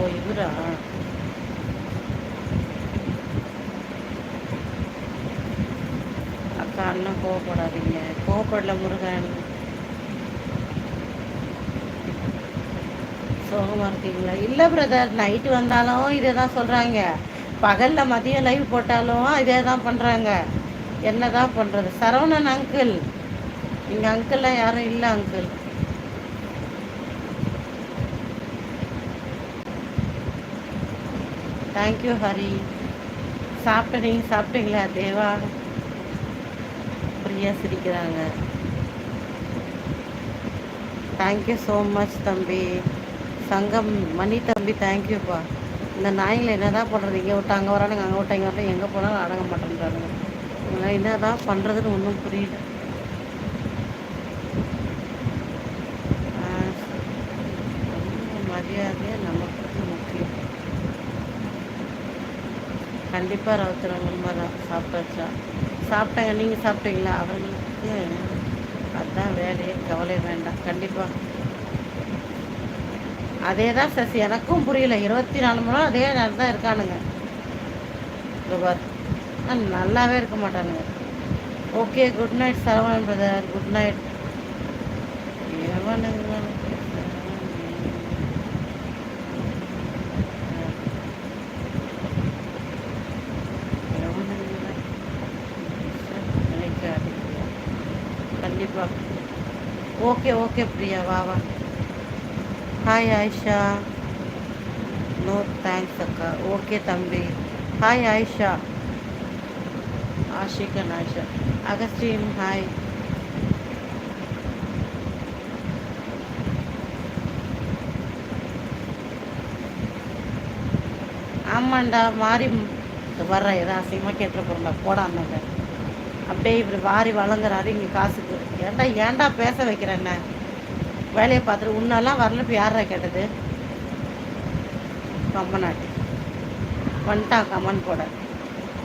ஓ இவரா அக்கா அண்ணன் கோவப்படாதீங்க. கோவப்படல முருகன் சோகமாக இருக்கீங்களா? இல்லை பிரதர் நைட்டு வந்தாலும் இதே தான் சொல்கிறாங்க பகலில் மதியம் லைவ் போட்டாலும் இதே தான் பண்ணுறாங்க என்ன தான் பண்ணுறது சரவணன் அங்கிள் எங்கள் அங்கிள்லாம் யாரும் இல்லை அங்கிள் தேங்க்யூ ஹரி சாப்பிட்ட நீங்கள் சாப்பிட்டீங்களா தேவா? பிரியா சிரிக்கிறாங்க. தேங்க்யூ ஸோ மச் தம்பி. சங்கம் மணி தம்பி தேங்க்யூப்பா இந்த நாய்களை என்ன தான் பண்ணுறது இங்கே விட்டு அங்கே வரானுங்க அங்கே விட்டு இங்கே வரணும் எங்கே போனாலும் அடங்க மாட்டேன்றானுங்க. என்ன தான் பண்ணுறதுன்னு ஒன்றும் புரியல. கண்டிப்பாக ரவுத்தன்மை தான் சாப்பிட்டாச்சா? சாப்பிட்டாங்க. நீங்கள் சாப்பிட்டீங்களா? அவங்களுக்கு அதுதான் வேலையே கவலை வேண்டாம். கண்டிப்பாக அதே தான் சசி. எனக்கும் புரியல. இருபத்தி நாலு மணி அதே நேரம் தான் இருக்கானுங்க. பார் ஆ, நல்லாவே இருக்க மாட்டானுங்க. Okay good night Saravanan brother. Good night. எவனுங்க கண்டிப்பா. ஓகே ஓகே பிரியா வா வா. ஹாய் ஆயிஷா நோ தேங்க்ஸ் அக்கா. ஓகே தம்பி. ஹாய் ஆயிஷா ஆஷிகன் ஆயிஷா அகஸ்டின் ஹாய் ஆமாண்டா மாறி வர்ற ஏதோ அசிங்கமாக கேட்டுற போகிறா போடான்னாங்க அப்படியே இப்படி வாரி வழங்குறாரு இங்கே காசு ஏன்டா ஏன்டா பேச வைக்கிறேன்ன வேலையை பார்த்துட்டு உன்னெல்லாம் வரல இப்போ யாரா கேட்டது? கம்மநாட்டி வந்துட்டான் கம்மன் போட.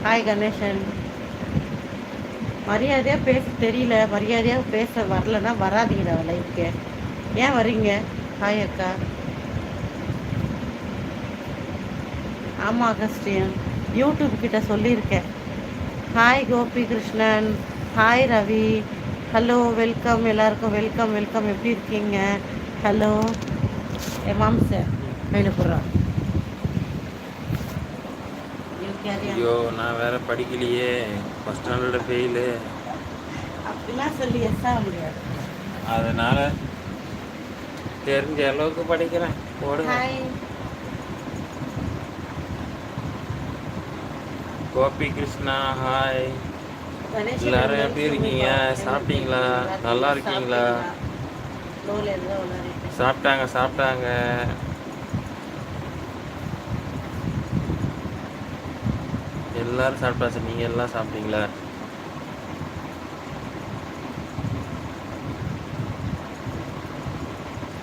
ஹாய் கணேசன். மரியாதையாக பேச தெரியல. மரியாதையாக பேச வரலன்னா வராதீங்கடா லைஃப்க்கு ஏன் வர்றீங்க? ஹாய் அக்கா. ஆமாம் அகஸ்டியன். யூடியூப் கிட்ட சொல்லியிருக்கேன். Hi Gopi Krishnan hi Ravi. Hello welcome எல்லாருக்கும் வெல்கம் வெல்கம் எப்படி இருக்கீங்க? ஹலோ ஏ மாம்ச கையில் போடுறான் ஐயோ நான் வேற படிக்கலையே. ஃபஸ்ட் ஸ்டாண்டர்ட ஃபெயிலு அப்படிலாம் சொல்லி எஸ் ஆக முடியாது அதனால தெரிஞ்ச அளவுக்கு படிக்கிறேன். போடுங்க. கோபி கிருஷ்ணா ஹாய் எல்லாரும் எப்படி இருக்கீங்க? சாப்பிட்டீங்களா? நல்லா இருக்கீங்களா? சாப்பிட்டாங்க சாப்பிட்டாங்க. எல்லாரும் சாப்பிட்டாச்சு நீங்க எல்லாம் சாப்பிட்டீங்களா?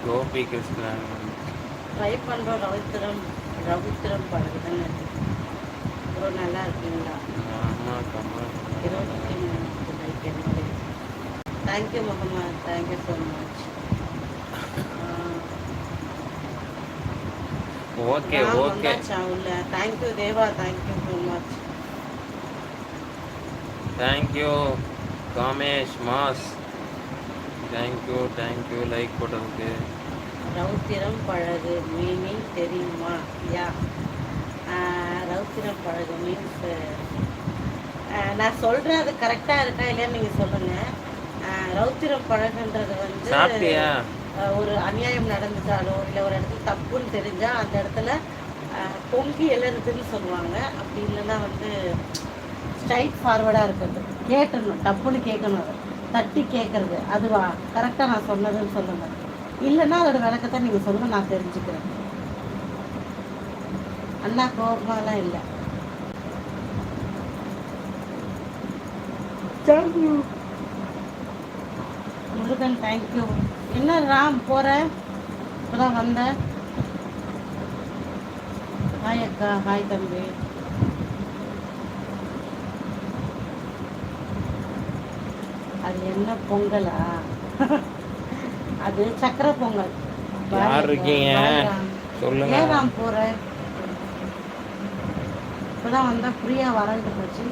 கோபி கிருஷ்ணன் ட்ரை பண்ணுறோம் ரவித்திரம் ரவித்திரம் பழகுதுன்னு. ப்ரோ நல்லா இருக்கீங்களா? ஆமா கம்மா இருபத்தி மூணு லைக் என்னுடைய thank you Mohammed thank you so much okay okay உள்ள thank you Deva thank you so much thank you Kamesh mass thank you thank you like போட்டதுக்கு ரவுத்திரம் பழகு மீனிங் தெரியுமா யா ரவுத்திரம் பழகு மீன்ஸ் நான் சொல்கிறேன் அது கரெக்டாக இருக்கா இல்லையான்னு நீங்கள் சொல்லுங்கள் ரவுத்திரம் பழகுன்றது வந்து ஒரு அநியாயம் நடந்துட்டாலோ இல்லை ஒரு இடத்துல தப்புன்னு தெரிஞ்சால் அந்த இடத்துல பொங்கி எழுறதுன்னு சொல்லுவாங்க. அப்படி இல்லைன்னா வந்து ஸ்ட்ரைட் ஃபார்வர்டாக இருக்கிறது. கேட்டணும் தப்புன்னு கேட்கணும். அதை தட்டி கேட்கறது. அதுவா? கரெக்டாக நான் சொன்னதுன்னு சொல்லுங்க. இல்லைன்னா அதோட விளக்கத்தை நீங்கள் சொல்லுங்க நான் தெரிஞ்சுக்கிறேன். அண்ணா கோபமாலாம் இல்லை. தேங்க்யூ முருகன் தேங்க்யூ என்ன ராம் போற? இப்பதான் வந்த. ஹாய் அக்கா ஹாய் தம்பி. அது என்ன பொங்கலா? அது சக்கரை பொங்கல். யார் இருக்கீங்க? சொல்லுங்க. ஏன் நான் போறேன் இப்பதான் வந்தா ஃப்ரீயா வரேன்ட்டு போச்சு.